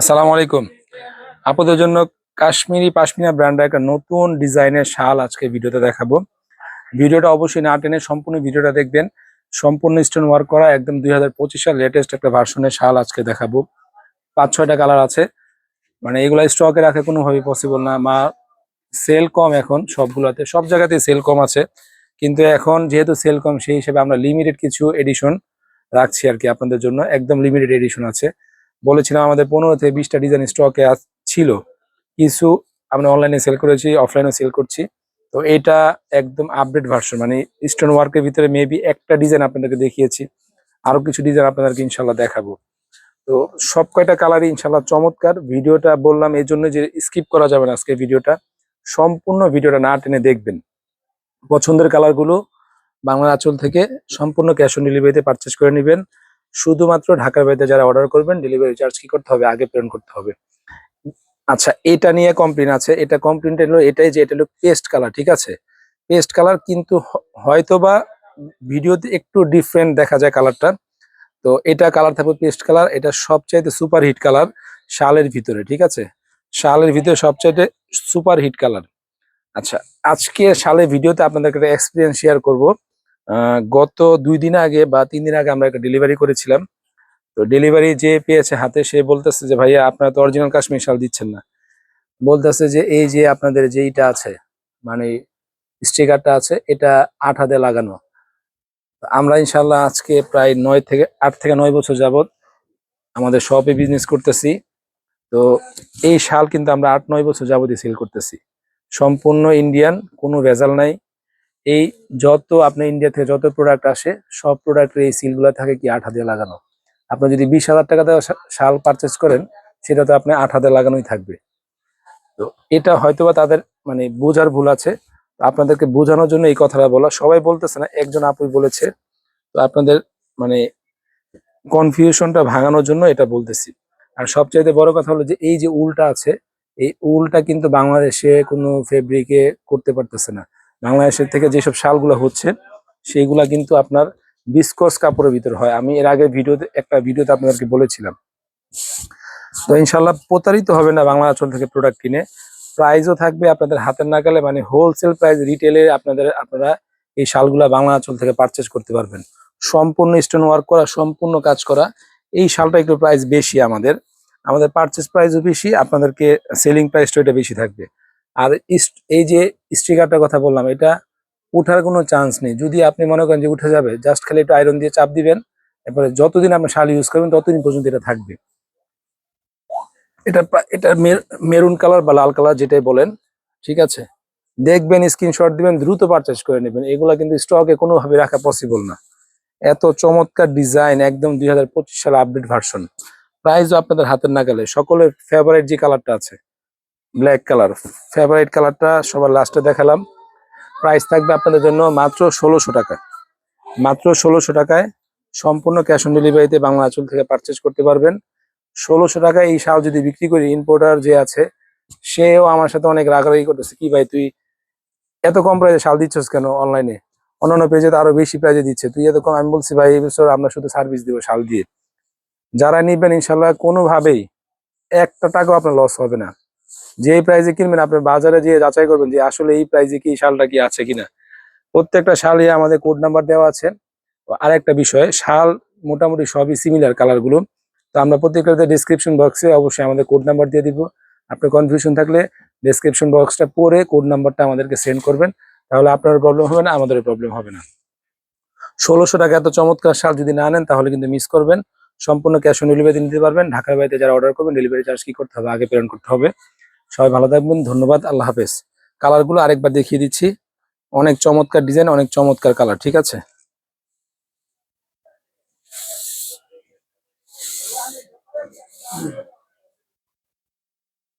আসসালামু আলাইকুম। আপনাদের জন্য কাশ্মীরি পাশমিনা ব্র্যান্ডের একটা নতুন ডিজাইনের শাল আজকে ভিডিওতে দেখাবো। ভিডিওটা অবশ্যই না টেনে সম্পূর্ণ ভিডিওটা দেখবেন। সম্পূর্ণ স্টোন ওয়ার্ক করা একদম দুই হাজার পঁচিশ সাল লেটেস্ট একটা ভার্সনের শাল আজকে দেখাবো। পাঁচ, ছয়টা কালার আছে। মানে এগুলা স্টকে রাখা কোনোভাবেই পসিবল না। মা সেল কম এখন সবগুলোতে। সব জায়গাতে সেল কম আছে। কিন্তু এখন যেহেতু সেল কম, সেই হিসেবে আমরা লিমিটেড কিছু এডিশন রাখছি আর কি আপনাদের জন্য। একদম লিমিটেড এডিশন আছে। বলেছিলাম আমাদের পনেরো থেকে বিশটা ডিজাইন স্টকে ছিল। কিছু আমরা অনলাইনে সেল করেছি অফলাইনে সেল করছি। তো এটা একদম আপডেট ভার্সন মানে স্টোন ওয়ার্কের ভিতরে মেবি একটা ডিজাইন আপনাদেরকে দেখিয়েছি। আরও কিছু ডিজাইন আপনাদেরকে ইনশাল্লাহ দেখাবো। তো সব কয়টা কালারই ইনশাল্লাহ চমৎকার। ভিডিওটা বললাম, এই জন্য যে স্কিপ করা যাবে না আজকে ভিডিওটা। সম্পূর্ণ ভিডিওটা না টেনে দেখবেন। পছন্দের কালারগুলো বাংলা আঁচল থেকে সম্পূর্ণ ক্যাশ অন ডেলিভারিতে পারচেস করে নেবেন। শুধুমাত্র ঢাকার বাড়িতে যারা অর্ডার করবেন ডেলিভারি চার্জ কি করতে হবে? আগে প্রেরণ করতে হবে। আচ্ছা এটা নিয়ে কমপ্লেন আছে। এটা কমপ্লেন হলো এটাই যে এটা হলো পেস্ট কালার ঠিক আছে? পেস্ট কালার কিন্তু হয়তোবা ভিডিওতে একটু ডিফারেন্ট দেখা যায় কালারটা তো এটা কালার থাকবে পেস্ট কালার এটা সবচাইতে সুপার হিট কালার শালের ভিতরে, ঠিক আছে? শালের ভিতরে সবচাইতে সুপার হিট কালার আচ্ছা আজকে শালের ভিডিওতে আপনাদেরকে একটা এক্সপিরিয়েন্স শেয়ার করব। গত দুই দিন আগে বা তিন দিন আগে আমরা একটা ডেলিভারি করেছিলাম। তো ডেলিভারি যে পেয়েছে হাতে, সে বলতেছে যে, ভাইয়া, আপনারা তো অরিজিনাল কাশ্মীর শাল দিচ্ছেন না। বলতেছে যে, এই যে আপনাদের যে এইটা আছে মানে স্টিকারটা আছে, এটা আট হাতে লাগানো। আমরা ইনশাল্লাহ আজকে প্রায় নয় থেকে, আট থেকে নয় বছর যাবত আমাদের শপে বিজনেস করতেছি। তো এই শাল কিন্তু আমরা আট নয় বছর যাবতই সেল করতেছি। সম্পূর্ণ ইন্ডিয়ান কোনো ভেজাল নাই। এই যত আপনার ইন্ডিয়া থেকে যত প্রোডাক্ট আসে, সব প্রোডাক্টের এই সিলগুলো থাকে কি আট হাতে লাগানো। আপনি যদি বিশ হাজার টাকা শা- শাল পারচেস করেন, সেটা তো আপনি আট হাতে লাগানোই থাকবে। তো এটা হয়তোবা তাদের মানে বোঝার ভুল আছে। আপনাদেরকে বোঝানোর জন্য এই কথাটা বলা। সবাই বলতেছে না, একজন আপুই বলেছে। তো আপনাদের মানে কনফিউশনটা ভাঙানোর জন্য এটা বলতেছি। আর সবচাইতে বড় কথা হলো যে, এই যে উলটা আছে, এই উলটা কিন্তু বাংলাদেশে কোনো ফেব্রিকে করতে পারতেছে না। বাংলাদেশের থেকে যেসব শালগুলো হচ্ছে, সেইগুলা কিন্তু আপনার বিস্কস কাপড়ের ভিতর হয়। আমি এর আগে ভিডিওতে, একটা ভিডিওতে আপনাদেরকে বলেছিলাম। তো ইনশাল্লাহ প্রতারিত হবে না বাংলা আঁচল থেকে প্রোডাক্ট কিনে। প্রাইসও থাকবে আপনাদের হাতের নাগালে মানে হোলসেল প্রাইস রিটেলে আপনাদের, আপনারা এই শালগুলা বাংলা আঁচল থেকে পারচেস করতে পারবেন। সম্পূর্ণ স্টোন ওয়ার্ক করা, সম্পূর্ণ কাজ করা, এই শালটা একটু প্রাইস বেশি আমাদের। আমাদের পারচেস প্রাইসও বেশি, আপনাদেরকে সেলিং প্রাইসটা এটা বেশি থাকবে। আর এই যে স্টিকারটার কথা বললাম, এটা উঠার কোনো চান্স নেই। যদি আপনি মনে করেন যে উঠে যাবে জাস্ট খালি একটু আয়রন দিয়ে চাপ দিবেন, এরপরে যতদিন আপনি শাল ইউজ করবেন, ততদিন পর্যন্ত এটা থাকবে। এটা এটা মেরুন কালার বা লাল কালার যেটাই বলেন, ঠিক আছে? দেখবেন স্ক্রিনশট দিবেন, দ্রুত পারচেস করে নেবেন। এগুলা কিন্তু স্টকে কোনোভাবে রাখা পসিবল না। এত চমৎকার ডিজাইন একদম দুই হাজার পঁচিশ সালে আপডেট ভার্সন প্রাইসও আপনাদের হাতের নাগালে, সকলের ফেভারিট যে কালারটা আছে। ব্ল্যাক কালার ফেভারিট কালারটা সবার লাস্টে দেখালাম। প্রাইস থাকবে আপনাদের জন্য মাত্র ষোলোশো টাকা। মাত্র ষোলোশো টাকায় সম্পূর্ণ ক্যাশ অন ডেলিভারিতে বাংলা আঁচল থেকে পারচেস করতে পারবেন। ষোলোশো টাকায় এই শাল যদি বিক্রি করি ইম্পোর্টার যে আছে, সেও আমার সাথে অনেক রাগারাগি করতেছে, কি ভাই তুই এত কম প্রাইজে শাল দিচ্ছস কেন অনলাইনে অন্যান্য পেজে তো আরও বেশি প্রাইজে দিচ্ছে। তুই এত কম আমি বলছি, ভাই এই বছর আমরা শুধু সার্ভিস দিব শাল দিয়ে। যারা নিবেন ইনশাল্লাহ কোনোভাবেই একটা টাকাও আপনার লস হবে না। যে প্রাইজে কিনবেন, আপনি বাজারে যেয়ে যাচাই করবেন যে আসলে এই প্রাইজে কি শালটা কি আছে কিনা। প্রত্যেকটা শালে আমাদের কোড নাম্বার দেওয়া আছে। আর একটা বিষয়, শাল মোটামুটি সবই সিমিলার কালারগুলো। তো আমরা প্রত্যেকটাতে ডিসক্রিপশন বক্সে অবশ্যই আমাদের কোড নাম্বার দিয়ে দিব। আপনার কনফিউশন থাকলে ডিসক্রিপশন বক্সটা পড়ে কোড নাম্বারটা আমাদেরকে সেন্ড করবেন। তাহলে আপনার প্রবলেম হবে না আমাদের প্রবলেম হবে না। ষোলোশো টাকা এত চমৎকার শাল যদি না নেন, তাহলে কিন্তু মিস করবেন। সম্পূর্ণ ক্যাশ অন ডেলিভারি নিতে পারবেন। ঢাকার বাড়িতে যারা অর্ডার করবেন ডেলিভারি চার্জ কি করতে হবে, আগে প্রেরণ করতে হবে। সবাই ভালো থাকবেন, ধন্যবাদ, আল্লাহ হাফেজ। কালারগুলো আরেকবার দেখিয়ে দিচ্ছি। অনেক চমৎকার ডিজাইন, অনেক চমৎকার কালার, ঠিক আছে?